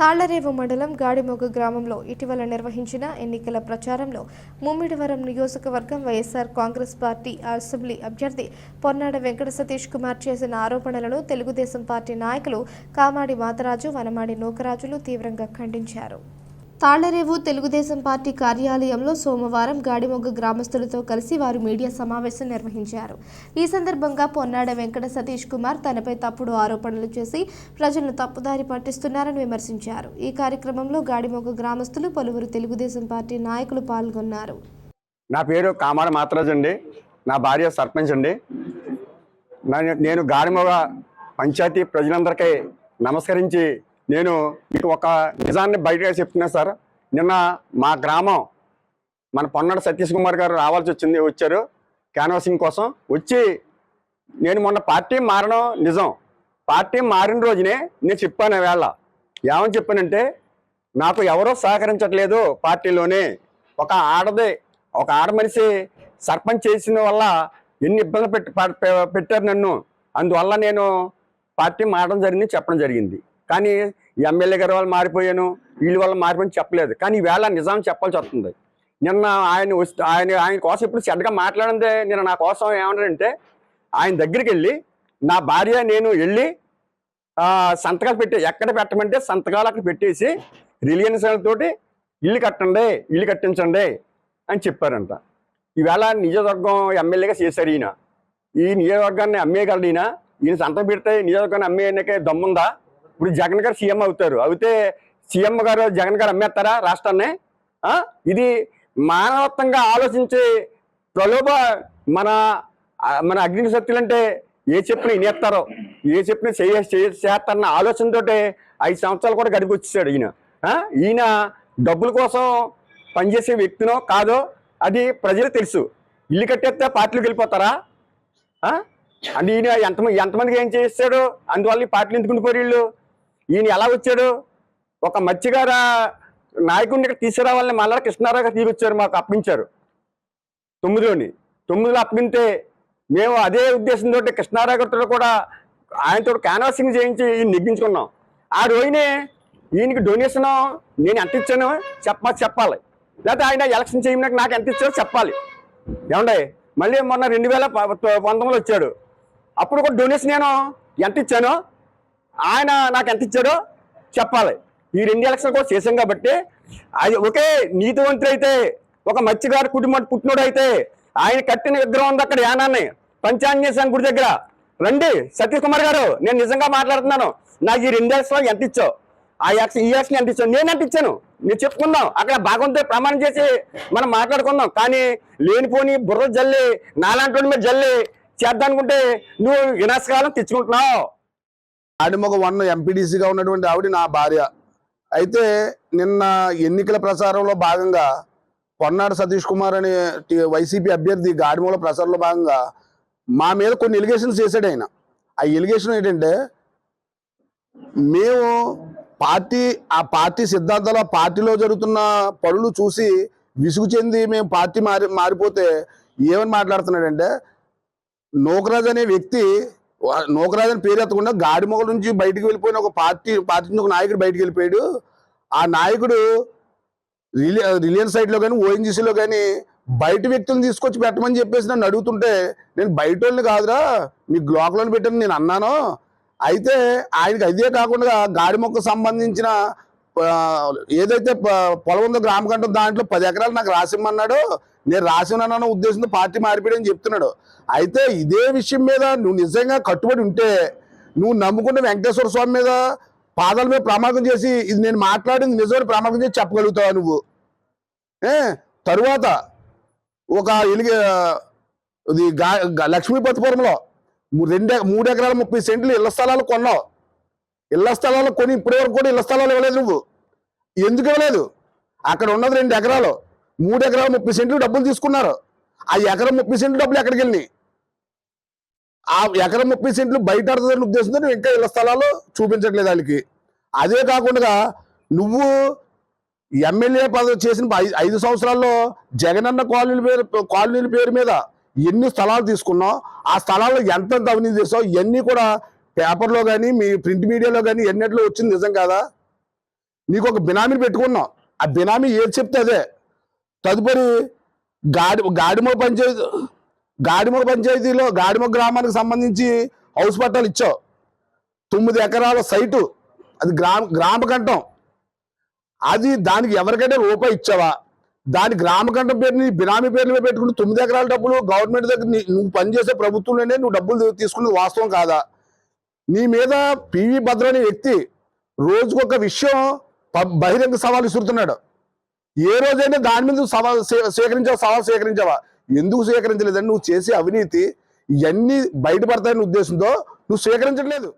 తాళ్ళరేవు మండలం గాడిమొగ గ్రామంలో ఇటీవల నిర్వహించిన ఎన్నికల ప్రచారంలో ముమ్మిడివరం నియోజకవర్గం వైఎస్ఆర్ కాంగ్రెస్ పార్టీ అసెంబ్లీ అభ్యర్థి పొన్నాడ వెంకట సతీష్ కుమార్ చేసిన ఆరోపణలను తెలుగుదేశం పార్టీ నాయకులు కామాడి మాతరాజు వనమాడి నూకరాజులు తీవ్రంగా ఖండించారు. తాళ్ళరేవు తెలుగుదేశం పార్టీ కార్యాలయంలో సోమవారం గాడిమొగ్గ గ్రామస్తులతో కలిసి వారు మీడియా సమావేశం నిర్వహించారు. ఈ సందర్భంగా పొన్నాడ వెంకట సతీష్ కుమార్ తనపై తప్పుడు ఆరోపణలు చేసి ప్రజలను తప్పుదారి పట్టిస్తున్నారని విమర్శించారు. ఈ కార్యక్రమంలో గాడిమొగ్గ గ్రామస్తులు పలువురు తెలుగుదేశం పార్టీ నాయకులు పాల్గొన్నారు. నా పేరు కామాడ మాత్రాజ్ అండి. నా భార్య సర్పంచ్ అండి. నా- నేను గాడిమొగ పంచాయతీ ప్రజలందరికీ నమస్కరించి నేను మీకు ఒక నిజాన్ని బయటగా చెప్తున్నా సార్. నిన్న మా గ్రామం మన పొన్నడ సతీష్ కుమార్ గారు రావాల్సి వచ్చింది వచ్చారు క్యాన్వాసింగ్ కోసం. వచ్చి నేను మొన్న పార్టీ మారడం నిజం. పార్టీ మారిన రోజునే నేను చెప్పాను వేళ. ఏమని చెప్పానంటే నాకు ఎవరో సహకరించట్లేదు పార్టీలోనే. ఒక ఆడది ఒక ఆడ మనిషి సర్పంచ్ చేసిన వల్ల ఎన్ని ఇబ్బందులు పెట్టి పెట్టారు నన్ను. అందువల్ల నేను పార్టీ మారడం జరిగింది చెప్పడం జరిగింది. కానీ ఎమ్మెల్యే గారి వాళ్ళు మారిపోయాను వీళ్ళ వల్ల మారిపోయి చెప్పలేదు. కానీ ఈవేళ నిజాం చెప్పాల్సి వస్తుంది. నిన్న ఆయన వస్తే ఆయన ఆయన కోసం ఇప్పుడు చెడ్డగా మాట్లాడిందే నిన్న నా కోసం ఏమన్నారంటే ఆయన దగ్గరికి వెళ్ళి నా భార్య నేను వెళ్ళి సంతకాలు పెట్టి ఎక్కడ పెట్టమంటే సంతకాలు అక్కడ పెట్టేసి రిలయన్స్ తోటి ఇల్లు కట్టండి ఇల్లు కట్టించండి అని చెప్పారంట. ఈవేళ నియోజకవర్గం ఎమ్మెల్యేగా చేశారు ఈయన. ఈ నియోజకవర్గాన్ని అమ్మేయగలడు ఈయన. ఈయన సంతకం పెడితే నియోజకవర్గాన్ని అమ్మేయడానికి దమ్ముందా? ఇప్పుడు జగన్ గారు సీఎం అవుతారు. అయితే సీఎం గారు జగన్ గారు అమ్మేస్తారా రాష్ట్రాన్ని? ఇది మానవత్వంగా ఆలోచించే ప్రలోభ మన మన అగ్ని శక్తులు అంటే ఏ చెప్పిన ఇనేస్తారో ఏ చెప్పిన చేయ చేస్తారన్న ఆలోచనతోటే ఐదు సంవత్సరాలు కూడా గడిపి వచ్చేసాడు ఈయన. ఈయన డబ్బుల కోసం పనిచేసే వ్యక్తినో కాదో అది ప్రజలు తెలుసు. ఇల్లు కట్టేస్తే పార్టీలకు వెళ్ళిపోతారా? అంటే ఈయన ఎంతమంది ఎంతమందికి ఏం చేస్తాడు? అందువల్ల ఈ పార్టీలు ఎందుకుండిపోయారు వీళ్ళు? ఈయన ఎలా వచ్చాడు? ఒక మత్స్యగార నాయకుడిని ఇక్కడ తీసుకురావాలని మళ్ళా కృష్ణారావు గారు తీసుకొచ్చారు మాకు అప్పించారు. తొమ్మిదిలోని తొమ్మిదిలో అప్పింటే మేము అదే ఉద్దేశంతో కృష్ణారావు గారితో కూడా ఆయనతో క్యాన్వాసింగ్ చేయించి ఈయన నెగ్గించుకున్నాం ఆ రోజునే ఈయనకి డొనేషన్ నేను ఎంత ఇచ్చాను చెప్ప చెప్పాలి. లేకపోతే ఆయన ఎలక్షన్ చేయడానికి నాకు ఎంత ఇచ్చారో చెప్పాలి. ఏమండే? మళ్ళీ మొన్న రెండు వేల పంతొమ్మిదిలో వచ్చాడు. అప్పుడు కూడా డొనేషన్ నేను ఎంత ఇచ్చానో ఆయన నాకు ఎంత ఇచ్చాడో చెప్పాలి. ఈ రెండు ఎలక్షన్ కూడా చేశాం కాబట్టి అది ఒకే నీతివంతుడు అయితే ఒక మత్స్యగారి కుటుంబం పుట్టినోడు అయితే ఆయన కట్టిన విగ్రహం ఉంది అక్కడ యానాన్ని పంచాంగేశ్వరం గుడి దగ్గర. రండి సతీష్ కుమార్ గారు నేను నిజంగా మాట్లాడుతున్నాను. నాకు ఈ రెండు ఎలక్షన్లో ఎంత ఇచ్చావు? ఆ యాక్షన్ ఈ యాక్షన్ ఎంత ఇచ్చావు? నేను ఎంత ఇచ్చాను? నేను చెప్పుకుందాం. అక్కడ భాగంతో ప్రమాణం చేసి మనం మాట్లాడుకుందాం. కానీ లేనిపోని బుర్ర జల్లి నాలాంటి మీద జల్లి చేద్దానుకుంటే నువ్వు వినాశకాలం తెచ్చుకుంటున్నావు. ఆడిమొగ వన్ ఎంపీడీసీగా ఉన్నటువంటి ఆవిడ నా భార్య. అయితే నిన్న ఎన్నికల ప్రచారంలో భాగంగా పొన్నాడు సతీష్ కుమార్ అనే వైసీపీ అభ్యర్థి గాడిమూల ప్రచారంలో భాగంగా మా మీద కొన్ని ఎలిగేషన్స్ చేశాడు ఆయన. ఆ ఎలిగేషన్ ఏంటంటే మేము పార్టీ ఆ పార్టీ సిద్ధాంతాలు పార్టీలో జరుగుతున్న పనులు చూసి విసుగు చెంది మేము పార్టీ మారి మారిపోతే ఏమని మాట్లాడుతున్నాడంటే నూకరాజ్ అనే వ్యక్తి నూకరాజని పేరు ఎత్తకుండా గాడిమొగల నుంచి బయటికి వెళ్ళిపోయిన ఒక పార్టీ పార్టీ నుంచి ఒక నాయకుడు బయటికి వెళ్ళిపోయాడు. ఆ నాయకుడు రిలి రిలయన్స్ సైట్లో కానీ ఓఎన్జీసీలో కానీ బయట వ్యక్తులను తీసుకొచ్చి పెట్టమని చెప్పేసి నన్ను అడుగుతుంటే నేను బయట వాళ్ళని కాదురా మీ గ్లోకలను పెట్టని నేను అన్నాను. అయితే ఆయనకి అదే కాకుండా గాడి మొక్క సంబంధించిన ఏదైతే ప- పొలం ఉందో గ్రామకంటో దాంట్లో పది ఎకరాలు నాకు రాసిమ్మన్నాడో. నేను రాసినానన్న ఉద్దేశంతో పార్టీ మారిపోయాడని చెప్తున్నాడు. అయితే ఇదే విషయం మీద నువ్వు నిజంగా కట్టుబడి ఉంటే నువ్వు నమ్ముకున్న వెంకటేశ్వర స్వామి మీద పాదాల మీద ప్రమాదం చేసి ఇది నేను మాట్లాడింది నిజమని ప్రమాదం చేసి చెప్పగలుగుతావా నువ్వు? ఏ? తరువాత ఒక ఇలిగి ఇది లక్ష్మీపతిపురంలో రెండు మూడు ఎకరాల ముప్పై సెంట్లు ఇళ్ళ స్థలాలు కొన్నావు. ఇళ్ళ స్థలాలు కొని ఇప్పటి వరకు కూడా ఇళ్ళ స్థలాలు ఇవ్వలేదు నువ్వు. ఎందుకు ఇవ్వలేదు? అక్కడ ఉన్నది రెండు ఎకరాలు. మూడు ఎకరాలు ముప్పై సెంట్లు డబ్బులు తీసుకున్నారు. ఆ ఎకరం ముప్పై సెంట్లు డబ్బులు ఎక్కడికి వెళ్ళినాయి? ఆ ఎకరం ముప్పై సెంట్లు బయట ఆడుతుందని ఉద్దేశంతో నువ్వు ఇంకా ఇళ్ళ స్థలాలు చూపించట్లేదు వాళ్ళకి. అదే కాకుండా నువ్వు ఎమ్మెల్యే పదవి చేసిన ఐదు సంవత్సరాల్లో జగనన్న కాలనీల పేరు కాలనీల పేరు మీద ఎన్ని స్థలాలు తీసుకున్నావు? ఆ స్థలాల్లో ఎంత అవినీతి చేసావు? ఇవన్నీ కూడా పేపర్లో కానీ మీ ప్రింట్ మీడియాలో కానీ ఎన్నిట్లో వచ్చింది నిజం కాదా? నీకు ఒక బినామీని పెట్టుకున్నావు. ఆ బినామీ ఏది చెప్తే అదే. తదుపరి గాడి గాడిమో పంచాయతీ గాడిమో పంచాయతీలో గాడిమో గ్రామానికి సంబంధించి హౌస్ పట్టాలు ఇచ్చావు. తొమ్మిది ఎకరాల సైటు అది గ్రామ గ్రామ కంఠం అది దానికి ఎవరికైనా రూపాయి ఇచ్చావా? దాని గ్రామ కంఠం పేరుని బినామీ పేర్లు పెట్టుకుని తొమ్మిది ఎకరాల డబ్బులు గవర్నమెంట్ దగ్గర నువ్వు పనిచేసే ప్రభుత్వంలోనే నువ్వు డబ్బులు తీసుకునేది వాస్తవం కాదా? నీ మీద పివి భద్ర అనే వ్యక్తి రోజుకొక విషయం బహిరంగ సవాలు విసురుతున్నాడు. ఏ రోజైనా దాని మీద నువ్వు సవాల్ స్వీకరించావా సవాల్ సేకరించావా? ఎందుకు స్వీకరించలేదని నువ్వు చేసే అవినీతి ఇవన్నీ బయటపడతాయని ఉద్దేశంతో నువ్వు స్వీకరించట్లేదు